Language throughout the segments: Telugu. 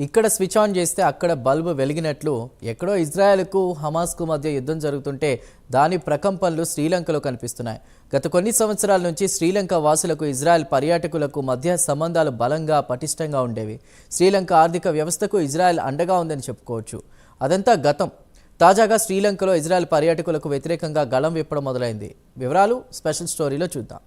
ఇక్కడ స్విచ్ ఆన్ చేస్తే అక్కడ బల్బు వెలిగినట్లు ఎక్కడో ఇజ్రాయెల్కు హమాస్కు మధ్య యుద్ధం జరుగుతుంటే దాని ప్రకంపనలు శ్రీలంకలో కనిపిస్తున్నాయి. గత కొన్ని సంవత్సరాల నుంచి శ్రీలంక వాసులకు ఇజ్రాయెల్ పర్యాటకులకు మధ్య సంబంధాలు బలంగా పటిష్టంగా ఉండేవి. శ్రీలంక ఆర్థిక వ్యవస్థకు ఇజ్రాయెల్ అండగా ఉందని చెప్పుకోవచ్చు. అదంతా గతం. తాజాగా శ్రీలంకలో ఇజ్రాయెల్ పర్యాటకులకు వ్యతిరేకంగా గళం విప్పడం మొదలైంది. వివరాలు స్పెషల్ స్టోరీలో చూద్దాం.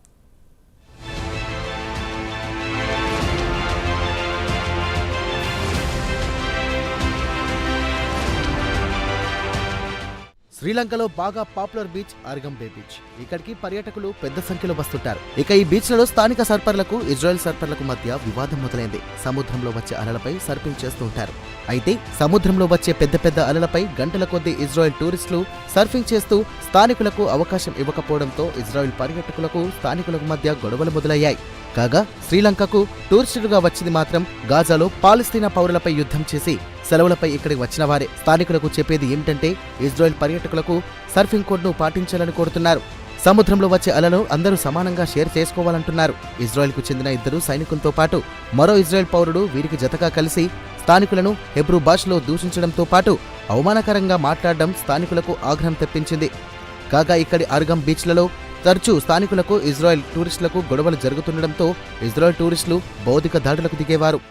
శ్రీలంకలో బాగా పాపులర్ బీచ్ అర్గంబే బీచ్. ఇక్కడికి పర్యాటకులు పెద్ద సంఖ్యలో వస్తుంటారు. ఇక ఈ బీచ్లలో స్థానిక సర్పర్లకు ఇజ్రాయెల్ సర్పర్లకు మధ్య వివాదం మొదలైంది. సముద్రంలో వచ్చే అలలపై సర్ఫింగ్ చేస్తూ ఉంటారు అయితే సముద్రంలో వచ్చే పెద్ద పెద్ద అలలపై గంటల కొద్దీ ఇజ్రాయెల్ టూరిస్టులు సర్ఫింగ్ చేస్తూ స్థానికులకు అవకాశం ఇవ్వకపోవడంతో ఇజ్రాయెల్ పర్యాటకులకు స్థానికులకు మధ్య గొడవలు మొదలయ్యాయి. కాగా శ్రీలంకకు టూరిస్టులుగా వచ్చింది మాత్రం గాజాలో పాలస్తీనా పౌరులపై యుద్ధం చేసి సెలవులపై ఇక్కడికి వచ్చిన వారే. స్థానికులకు చెప్పేది ఏమిటంటే ఇజ్రాయెల్ పర్యాటకులకు సర్ఫింగ్ కోడ్ను పాటించాలని కోరుతున్నారు. సముద్రంలో వచ్చే అలలు అందరూ సమానంగా షేర్ చేసుకోవాలంటున్నారు. ఇజ్రాయెల్కు చెందిన ఇద్దరు సైనికులతో పాటు మరో ఇజ్రాయెల్ పౌరుడు వీరికి జతగా కలిసి స్థానికులను హెబ్రూ భాషలో దూషించడంతో పాటు అవమానకరంగా మాట్లాడడం స్థానికులకు ఆగ్రహం తెప్పించింది. కాగా ఇక్కడి అర్గం బీచ్లలో తరచూ స్థానికులకు ఇజ్రాయెల్ టూరిస్టులకు గొడవలు జరుగుతుండటంతో ఇజ్రాయెల్ టూరిస్టులు భౌతిక దాడులకు దిగేవారు.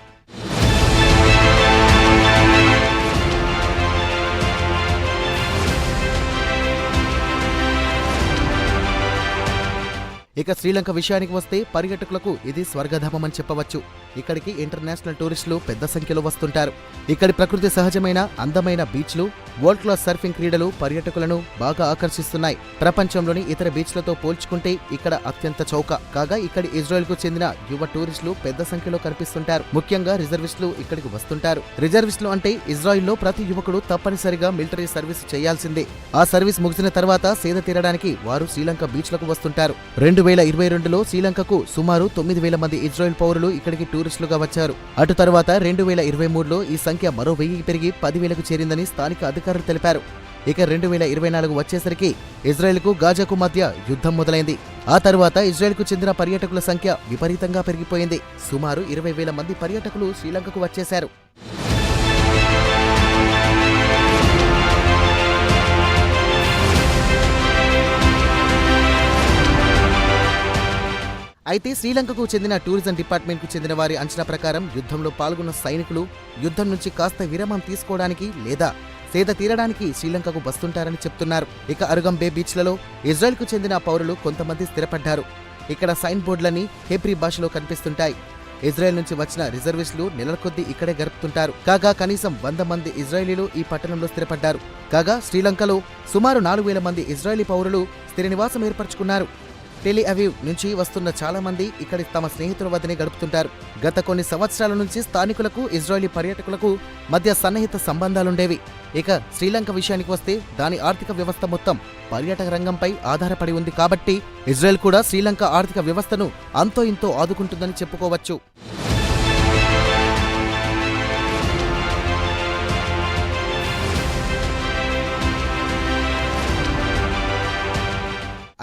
ఇక శ్రీలంక విషయానికి వస్తే పర్యాటకులకు ఇది స్వర్గధామమని చెప్పవచ్చు. ఇక్కడికి ఇంటర్నేషనల్ టూరిస్టులు పెద్ద సంఖ్యలో వస్తుంటారు. ఇక్కడి ప్రకృతి సహజమైన అందమైన బీచ్లు వరల్డ్ క్లాస్ సర్ఫింగ్ క్రీడలు పర్యాటకులను బాగా ఆకర్షిస్తున్నాయి. ప్రపంచంలోని ఇతర బీచ్లతో పోల్చుకుంటే ఇక్కడ అత్యంత చౌక. కాగా ఇక్కడ ఇజ్రాయెల్కు చెందిన యువ టూరిస్టులు పెద్ద సంఖ్యలో కనిపిస్తుంటారు. ముఖ్యంగా రిజర్విస్టులు ఇక్కడికి వస్తుంటారు. రిజర్విస్టులు అంటే ఇజ్రాయెల్లో ప్రతి యువకుడు తప్పనిసరిగా మిలిటరీ సర్వీస్ చేయాల్సిందే. ఆ సర్వీస్ ముగిసిన తర్వాత సేద తీరడానికి వారు శ్రీలంక బీచ్లకు వస్తుంటారు. రెండు వేల ఇరవై రెండులో శ్రీలంకకు సుమారు తొమ్మిది వేల మంది ఇజ్రాయెల్ పౌరులు ఇక్కడికి టూరిస్టులుగా వచ్చారు. అటు తర్వాత రెండు వేల ఇరవై మూడులో ఈ సంఖ్య మరో వెయ్యి పెరిగి పదివేలకు చేరిందని స్థానిక అధికారులు తెలిపారు. ఇక రెండు వేల ఇరవై నాలుగు వచ్చేసరికి ఇజ్రాయెల్కు గాజాకు మధ్య యుద్ధం మొదలైంది. ఆ తర్వాత ఇజ్రాయెల్కు చెందిన పర్యాటకుల సంఖ్య విపరీతంగా పెరిగిపోయింది. సుమారు ఇరవై వేల మంది పర్యాటకులు శ్రీలంకకు వచ్చేశారు. అయితే శ్రీలంకకు చెందిన టూరిజం డిపార్ట్మెంట్కు చెందిన వారి అంచనా ప్రకారం యుద్ధంలో పాల్గొన్న సైనికులు యుద్ధం నుంచి కాస్త విరామం తీసుకోవడానికి లేదా సేద తీరడానికి శ్రీలంకకు వస్తుంటారని చెప్తున్నారు. ఇక అరుగంబే బీచ్లలో ఇజ్రాయెల్కు చెందిన పౌరులు కొంతమంది స్థిరపడ్డారు. ఇక్కడ సైన్ బోర్డులని హెబ్రీ భాషలో కనిపిస్తుంటాయి. ఇజ్రాయెల్ నుంచి వచ్చిన రిజర్విస్టులు నెలల కొద్దీ ఇక్కడే గడుపుతుంటారు. కాగా కనీసం వంద మంది ఇజ్రాయేలీలు ఈ పట్టణంలో స్థిరపడ్డారు. కాగా శ్రీలంకలో సుమారు నాలుగు వేల మంది ఇజ్రాయెలీ పౌరులు స్థిర నివాసం ఏర్పరచుకున్నారు. టెలి అవీవ్ నుంచి వస్తున్న చాలా మంది ఇక్కడి తమ స్నేహితుల వద్దనే గడుపుతుంటారు. గత కొన్ని సంవత్సరాల నుంచి స్థానికులకు ఇజ్రాయలీ పర్యాటకులకు మధ్య సన్నిహిత సంబంధాలుండేవి. ఇక శ్రీలంక విషయానికి వస్తే దాని ఆర్థిక వ్యవస్థ మొత్తం పర్యాటక రంగంపై ఆధారపడి ఉంది కాబట్టి ఇజ్రాయెల్ కూడా శ్రీలంక ఆర్థిక వ్యవస్థను అంతో ఇంతో ఆదుకుంటుందని చెప్పుకోవచ్చు.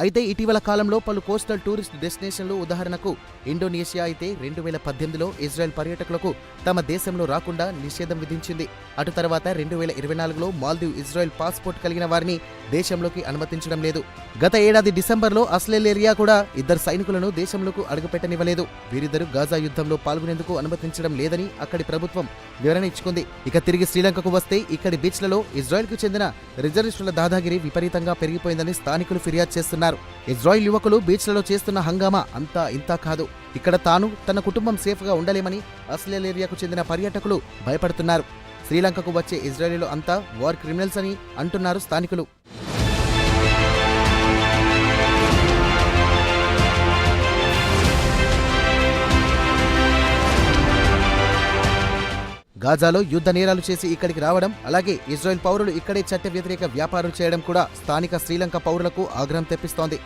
అయితే ఇటీవల కాలంలో పలు కోస్టల్ టూరిస్ట్ డెస్టినేషన్లు ఉదాహరణకు ఇండోనేషియా అయితే రెండు వేల పద్దెనిమిదిలో ఇజ్రాయెల్ పర్యాటకులకు తమ దేశంలో రాకుండా నిషేధం విధించింది. అటు తర్వాత రెండు వేల ఇరవై నాలుగులో మాల్దీవ్ ఇజ్రాయెల్ పాస్పోర్ట్ కలిగిన వారిని దేశంలోకి అనుమతించడం లేదు. గత ఏడాది డిసెంబర్లో అస్లెలేరియా కూడా ఇద్దరు సైనికులను దేశంలోకి అడుగుపెట్టనివ్వలేదు. వీరిద్దరూ గాజా యుద్ధంలో పాల్గొనేందుకు అనుమతించడం లేదని అక్కడి ప్రభుత్వం వివరణ ఇచ్చుకుంది. ఇక తిరిగి శ్రీలంకకు వస్తే ఇక్కడి బీచ్లలో ఇజ్రాయెల్కు చెందిన రిజర్విస్టుల దాదాగిరి విపరీతంగా పెరిగిపోయిందని స్థానికులు ఫిర్యాదు చేస్తున్నారు. ఇజ్రాయిల్ యువకులు బీచ్లలో చేస్తున్న హంగామా అంతా ఇంతా కాదు. ఇక్కడ తాను తన కుటుంబం సేఫ్గా ఉండలేమని అస్లేలేరియాకు చెందిన పర్యాటకులు భయపడుతున్నారు. శ్రీలంకకు వచ్చే ఇజ్రాయేలీలు అంతా వార్ క్రిమినల్స్ అని అంటున్నారు స్థానికులు. గాజాలో యుద్ధ నేరాలు చేసి ఇక్కడికి రావడం అలాగే ఇజ్రాయెల్ పౌరులు ఇక్కడే చట్ట వ్యతిరేక వ్యాపారం చేయడం కూడా స్థానిక శ్రీలంక పౌరులకు ఆగ్రహం తెప్పిస్తోంది.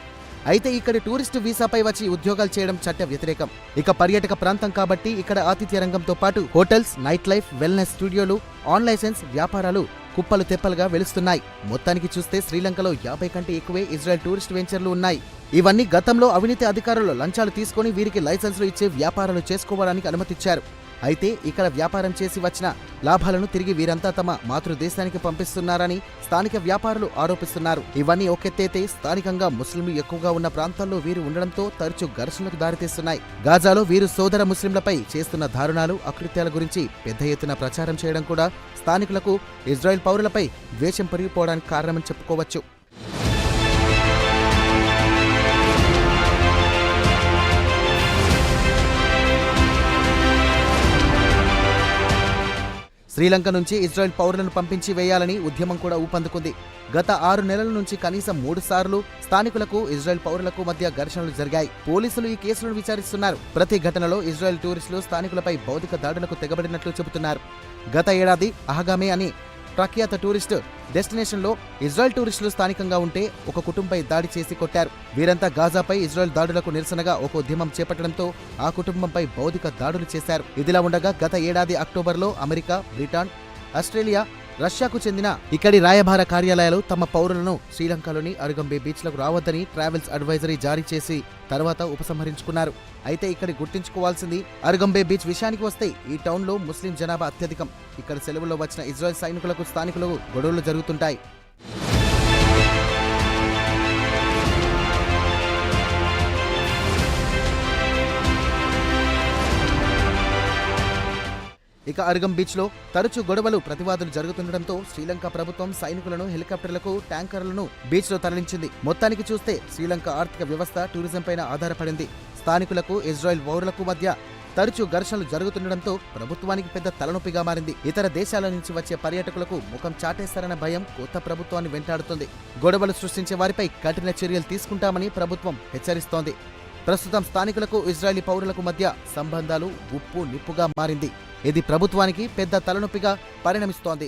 అయితే ఇక్కడ టూరిస్టు వీసాపై వచ్చి ఉద్యోగాలు చేయడం చట్ట వ్యతిరేకం. ఇక పర్యాటక ప్రాంతం కాబట్టి ఇక్కడ ఆతిథ్య రంగంతో పాటు హోటల్స్ నైట్ లైఫ్ వెల్నెస్ స్టూడియోలు ఆన్ లైసెన్స్ వ్యాపారాలు కుప్పలు తెప్పలుగా వెలుస్తున్నాయి. మొత్తానికి చూస్తే శ్రీలంకలో యాభై కంటే ఎక్కువే ఇజ్రాయెల్ టూరిస్ట్ వెంచర్లు ఉన్నాయి. ఇవన్నీ గతంలో అవినీతి అధికారులు లంచాలు తీసుకొని వీరికి లైసెన్సులు ఇచ్చే వ్యాపారాలు చేసుకోవడానికి అనుమతిచ్చారు. అయితే ఇక్కడ వ్యాపారం చేసి వచ్చిన లాభాలను తిరిగి వీరంతా తమ మాతృదేశానికి పంపిస్తున్నారని స్థానిక వ్యాపారులు ఆరోపిస్తున్నారు. ఇవన్నీ ఒకెత్తైతే స్థానికంగా ముస్లింలు ఎక్కువగా ఉన్న ప్రాంతాల్లో వీరు ఉండడంతో తరచూ ఘర్షణలకు దారితీస్తున్నాయి. గాజాలో వీరు సోదర ముస్లింలపై చేస్తున్న దారుణాలు అకృత్యాల గురించి పెద్ద ఎత్తున ప్రచారం చేయడం కూడా స్థానికులకు ఇజ్రాయెల్ పౌరులపై ద్వేషం పెరిగిపోవడానికి కారణమని చెప్పుకోవచ్చు. శ్రీలంక నుంచి ఇజ్రాయెల్ పౌరులను పంపించి వేయాలని ఉద్యమం కూడా ఊపందుకుంది. గత ఆరు నెలల నుంచి కనీసం మూడు సార్లు స్థానికులకు ఇజ్రాయెల్ పౌరులకు మధ్య ఘర్షణలు జరిగాయి. పోలీసులు ఈ కేసులను విచారిస్తున్నారు. ప్రతి ఘటనలో ఇజ్రాయెల్ టూరిస్టులు స్థానికులపై భౌతిక దాడులకు తెగబడినట్లు చెబుతున్నారు. గత ఏడాది అహగామే అని ప్రఖ్యాత టూరిస్టు డెస్టినేషన్లో ఇజ్రాయెల్ టూరిస్టులు స్థానికంగా ఉంటే ఒక కుటుంబంపై దాడి చేసి కొట్టారు. వీరంతా గాజాపై ఇజ్రాయెల్ దాడులకు నిరసనగా ఒక ఉద్యమం చేపట్టడంతో ఆ కుటుంబంపై భౌతిక దాడులు చేశారు. ఇదిలా ఉండగా గత ఏడాది అక్టోబర్లో అమెరికా బ్రిటన్ ఆస్ట్రేలియా రష్యాకు చెందిన ఇక్కడి రాయబార కార్యాలయాలు తమ పౌరులను శ్రీలంకలోని అరుగంబే బీచ్లకు రావద్దని ట్రావెల్స్ అడ్వైజరీ జారీ చేసి తర్వాత ఉపసంహరించుకున్నారు. అయితే ఇక్కడ గుర్తుంచుకోవాల్సింది అరుగంబే బీచ్ విషయానికి వస్తే ఈ టౌన్లో ముస్లిం జనాభా అత్యధికం. ఇక్కడ సెలవుల్లో వచ్చిన ఇజ్రాయెల్ సైనికులకు స్థానికులకు గొడవలు జరుగుతుంటాయి. ఇక అర్గం బీచ్లో తరచూ గొడవలు ప్రతివాదులు జరుగుతుండటంతో శ్రీలంక ప్రభుత్వం సైనికులను హెలికాప్టర్లకు ట్యాంకర్లను బీచ్లో తరలించింది. మొత్తానికి చూస్తే శ్రీలంక ఆర్థిక వ్యవస్థ టూరిజం పైన ఆధారపడింది. స్థానికులకు ఇజ్రాయెల్ పౌరులకు మధ్య తరచూ ఘర్షణలు జరుగుతుండటంతో ప్రభుత్వానికి పెద్ద తలనొప్పిగా మారింది. ఇతర దేశాల నుంచి వచ్చే పర్యాటకులకు ముఖం చాటేస్తారన్న భయం కొత్త ప్రభుత్వాన్ని వెంటాడుతుంది. గొడవలు సృష్టించే వారిపై కఠిన చర్యలు తీసుకుంటామని ప్రభుత్వం హెచ్చరిస్తోంది. ప్రస్తుతం స్థానికులకు ఇజ్రాయలీ పౌరులకు మధ్య సంబంధాలు ఉప్పు నిప్పుగా మారింది. ఇది ప్రభుత్వానికి పెద్ద తలనొప్పిగా పరిణమిస్తోంది.